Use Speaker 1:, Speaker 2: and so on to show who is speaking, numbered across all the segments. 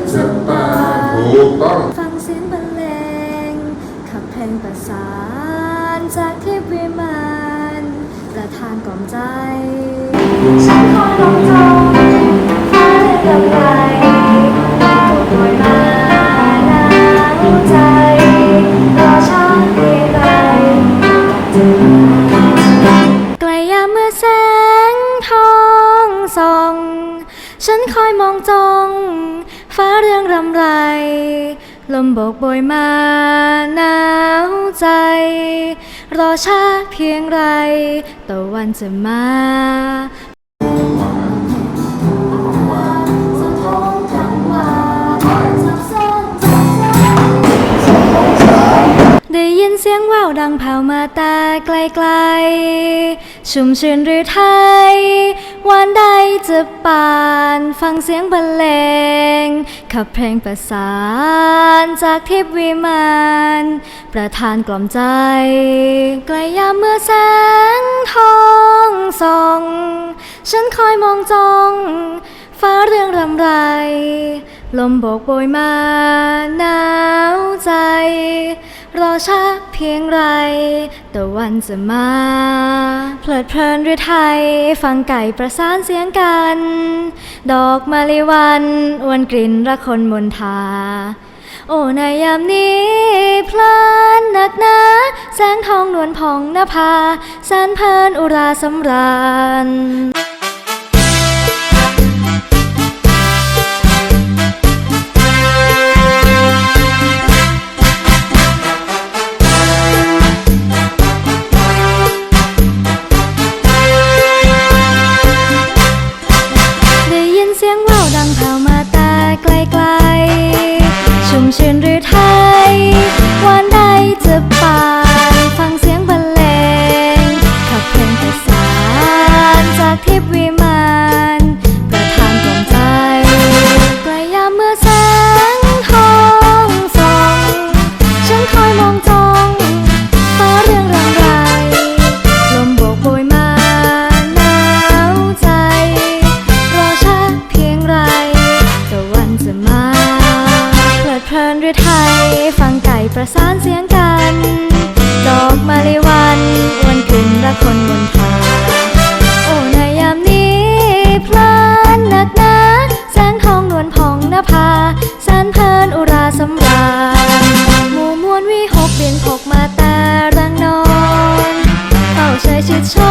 Speaker 1: กสปาถูกต้อง ฟังเสียงบรรเลงขับเพลงประสานจากเทิพวิมานประทานกล่อมใจ ลมโบกโบยมาหนาวใจ รอช้าเพียงไรตะวันจะมา นเสียงว่าวดังเผามาแตาไกลๆ ชุ่มชื่นหรือไทยวันใดจะปานฟังเสียงบรรเลง ขับเพลงประสานจากทิพวิมานประทานกล่อมใจ ไกลยามเมื่อแสงทองส่อง ฉันคอยมองจ้องฟ้าเรื่องรำไร ลมโบกโบยมาหนาวใจ รอช้าเพียงไรตะวันจะมา เพลิดเพลินหรือไทย ฟังไก่ประสานเสียงกัน ดอกมะลิวันอวนกลิ่นระคนมนทา โอ้ในยามนี้พลานหนักหนาแสงทองนวลพองนภาแสนเพลินอุราสำราญ เสียงว่าวดังแผ่วมาแต่ไกลๆชุ่มชื่น เพลิดเพลินหรือไทย ฟังไก่ประสานเสียงกัน ดอกมะลิวันอวนกลิ่นระคนบนทาโอ้ในยามนี้พลานหนักหนาแสงทองนวลพองนภาแสนเพลินอุราสำราญหมู่มวลวิหกเปลี่ยนพกมาแต่รังนอนเฝ้าเชยชิดชน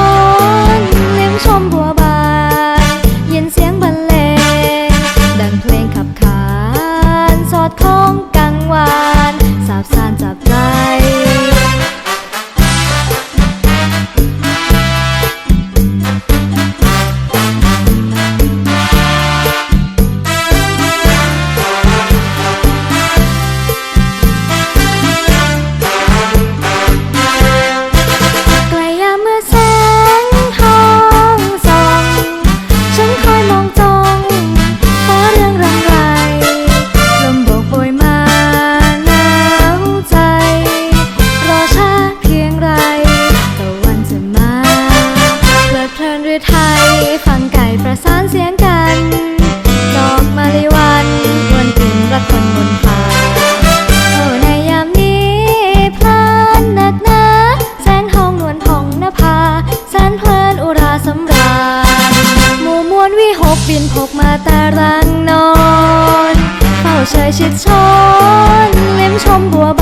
Speaker 1: รือไทย ฟังไก่ประสานเสียงกัน ดอกมะลิวันวนกลิ่นระคนบนฟ้าโอ้ในยามนี้พลานหนักหนาแสงทองนวลพองนภาแสนเพลินอุราสำราญหมู่มวลวิหกบินพกมาแต่รังนอนเฝ้าเชยชิดชนเล่มชมบัวบ